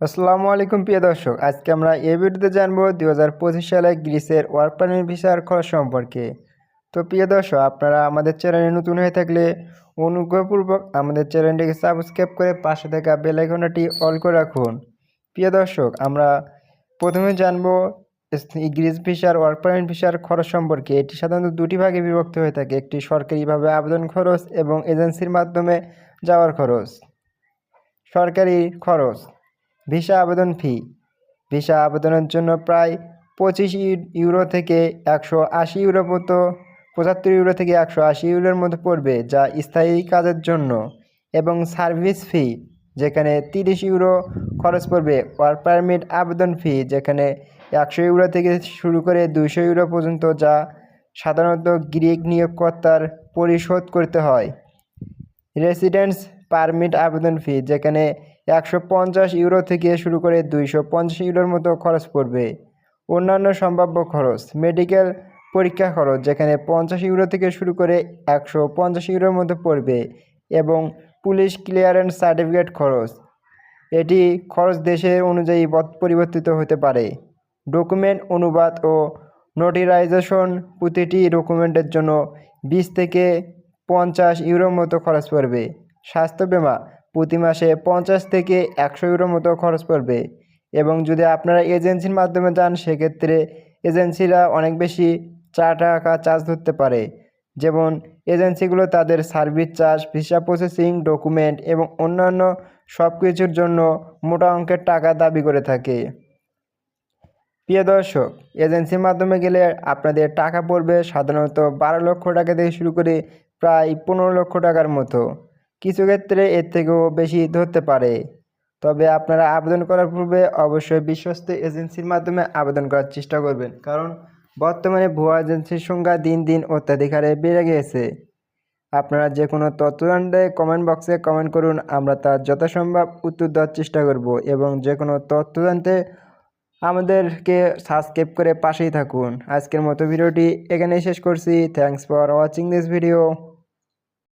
আসসালামু আলাইকুম, প্রিয় দর্শক। আজকে আমরা এই ভিডিওতে জানব দু হাজার পঁচিশ সালে গ্রিসের ওয়ার্ক পারমিট ভিসার খরচ সম্পর্কে। তো প্রিয় দর্শক, আপনারা আমাদের চ্যানেলে নতুন হয়ে থাকলে অনুগ্রহপূর্বক আমাদের চ্যানেলটিকে সাবস্ক্রাইব করে পাশে থাকা বেল আইকনটি অল করে রাখুন। প্রিয় দর্শক, আমরা প্রথমে জানব গ্রিস ভিসার ওয়ার্ক পারমিট ভিসার খরচ সম্পর্কে। এটি সাধারণত দুটি ভাগে বিভক্ত হয়ে থাকে। একটি সরকারিভাবে আবেদন খরচ এবং এজেন্সির মাধ্যমে যাওয়ার খরচ। সরকারি খরচ। ভিসা আবেদন ফি। ভিসা আবেদনের জন্য প্রায় পঁচিশ ইউ- ইউরো থেকে একশো আশি ইউরো মতো, পঁচাত্তর ইউরো থেকে একশো আশি ইউরোর মতো পড়বে যা স্থায়ী কাজের জন্য। এবং সার্ভিস ফি, যেখানে তিরিশ ইউরো খরচ পড়বে, ওয়ার্ক পারমিট আবেদন ফি, যেখানে একশো ইউরো থেকে শুরু করে দুইশো ইউরো পর্যন্ত যা সাধারণত গ্রিক নিয়োগকর্তার পরিশোধ করতে হয়। রেসিডেন্স পারমিট আবেদন ফি, যেখানে একশো পঞ্চাশ ইউরো থেকে শুরু করে দুইশো পঞ্চাশ ইউরোর মতো খরচ পড়বে। অন্যান্য সম্ভাব্য খরচ, মেডিকেল পরীক্ষা খরচ, যেখানে পঞ্চাশ ইউরো থেকে শুরু করে একশো পঞ্চাশ ইউরোর মধ্যে পড়বে, এবং পুলিশ ক্লিয়ারেন্স সার্টিফিকেট খরচ। এটি খরচ দেশের অনুযায়ী পরিবর্তিত হতে পারে। ডকুমেন্ট অনুবাদ ও নোটিরাইজেশন প্রতিটি ডকুমেন্টের জন্য বিশ থেকে পঞ্চাশ ইউরোর মতো খরচ পড়বে। স্বাস্থ্য বিমা প্রতি মাসে পঞ্চাশ থেকে একশো ইউরোর মতো খরচ পড়বে এবং যদি আপনারা এজেন্সির মাধ্যমে যান, সেক্ষেত্রে এজেন্সিরা অনেক বেশি চার টাকা চার্জ ধরতে পারে। যেমন, এজেন্সিগুলো তাদের service charge, visa processing, document এবং অন্যান্য সব কিছুর জন্য মোটা অঙ্কের টাকা দাবি করে থাকে। প্রিয় দর্শক, এজেন্সির মাধ্যমে গেলে আপনাদের টাকা পড়বে সাধারণত বারো লক্ষ টাকা থেকে শুরু করে প্রায় পনেরো লক্ষ টাকার মতো। কিছু ক্ষেত্রে এর থেকেও বেশি ধরতে পারে। তবে আপনারা আবেদন করার পূর্বে অবশ্যই বিশ্বস্ত এজেন্সির মাধ্যমে আবেদন করার চেষ্টা করবেন, কারণ বর্তমানে ভুয়া এজেন্সির সংখ্যা দিন দিন অত্যাধিক হারে বেড়ে গিয়েছে আপনারা যে কোনো তথ্য জানতে কমেন্ট বক্সে কমেন্ট করুন, আমরা তার যথাসম্ভব উত্তর দেওয়ার চেষ্টা করব এবং যে কোনো তথ্য জানতে আমাদেরকে সাবস্ক্রাইব করে পাশেই থাকুন। আজকের মতো ভিডিওটি এখানেই শেষ করছি। Thanks for watching this video